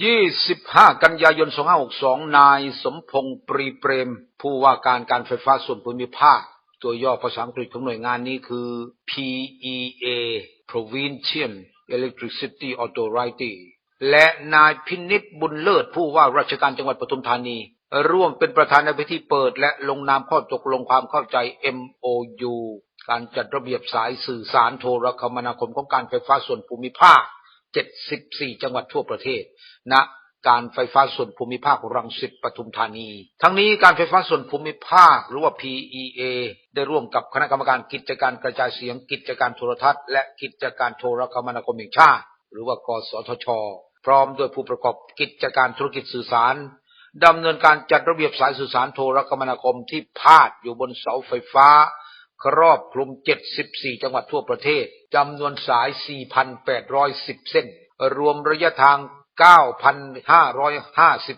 25กันยายน2562นายสมพงษ์ปรีเปรม ผู้ว่าการการไฟฟ้าส่วนภูมิภาค ตัวย่อภาษาอังกฤษของหน่วยงานนี้คือ PEA Provincial Electricity Authority และนายพินิษบุญเลิศ ผู้ว่าราชการจังหวัดปทุมธานี ร่วมเป็นประธานในพิธีเปิด และลงนามข้อตกลงความเข้าใจ MOU การจัดระเบียบสายสื่อสารโทรคมนาคมของการไฟฟ้าส่วนภูมิภาค 74 จังหวัดทั่วประเทศณการไฟฟ้าส่วนภูมิภาครังสิตปทุมธานี ทั้งนี้การไฟฟ้าส่วนภูมิภาคหรือว่า PEA ได้ร่วมกับคณะกรรมการกิจการกระจายเสียง กิจการโทรทัศน์ และกิจการโทรคมนาคมแห่งชาติ หรือว่ากสทช พร้อมด้วยผู้ประกอบกิจการธุรกิจสื่อสารดำเนินการจัดระเบียบสายสื่อสารโทรคมนาคมที่พาดอยู่บนเสาไฟฟ้า ครอบคลุม 74 จังหวัดทั่วประเทศจำนวนสาย 4,810 เส้น รวมระยะทาง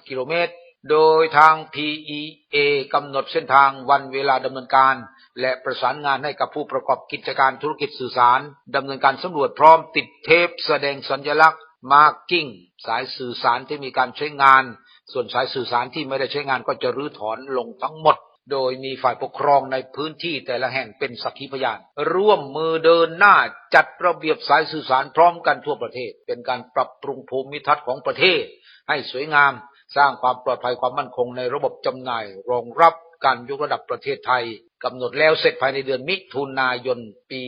9,550 กิโลเมตร โดยทาง PEA กำหนดเส้นทางวันเวลาดำเนินการ และประสานงานให้กับผู้ประกอบกิจการธุรกิจสื่อสารดำเนินการสำรวจพร้อมติดเทปแสดงสัญลักษณ์มาร์กิ้งสายสื่อสารที่มีการใช้งาน ส่วนสายสื่อสารที่ไม่ได้ใช้งานก็จะรื้อถอนลงทั้งหมด โดยมีฝ่ายปกครองในพื้นที่แต่ละแห่งเป็นสักขีพยาน ร่วมมือเดินหน้าจัดระเบียบสายสื่อสารพร้อมกันทั่วประเทศ เป็นการปรับปรุงภูมิทัศน์ของประเทศ ให้สวยงาม สร้างความปลอดภัยความมั่นคงในระบบจำหน่าย รองรับการยกระดับประเทศไทยกำหนดแล้วเสร็จภายในเดือนมิถุนายนปี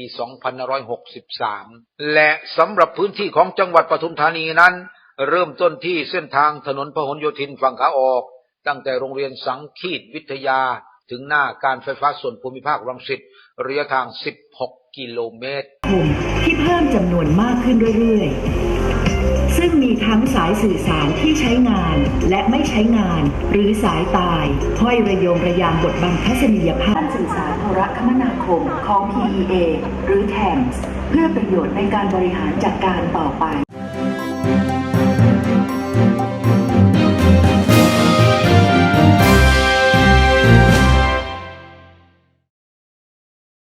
2563 และสำหรับพื้นที่ของจังหวัดปทุมธานีนั้น เริ่มต้นที่เส้นทางถนนพหลโยธินฝั่งขาออก ตั้งแต่โรงเรียนสังคีตวิทยาถึงหน้าการไฟฟ้าส่วนภูมิภาครังสิตระยะทาง 16 กิโลเมตรคมที่เพิ่มจำนวนมากขึ้นเรื่อยๆ ซึ่งมีทั้งสายสื่อสารที่ใช้งานและไม่ใช้งาน หรือสายตายห้อยระโยงระยางบทบังทัศนียภาพสื่อสารโทรคมนาคมของ PEA หรือ TAMS เพื่อประโยชน์ในการบริหารจัดการต่อไป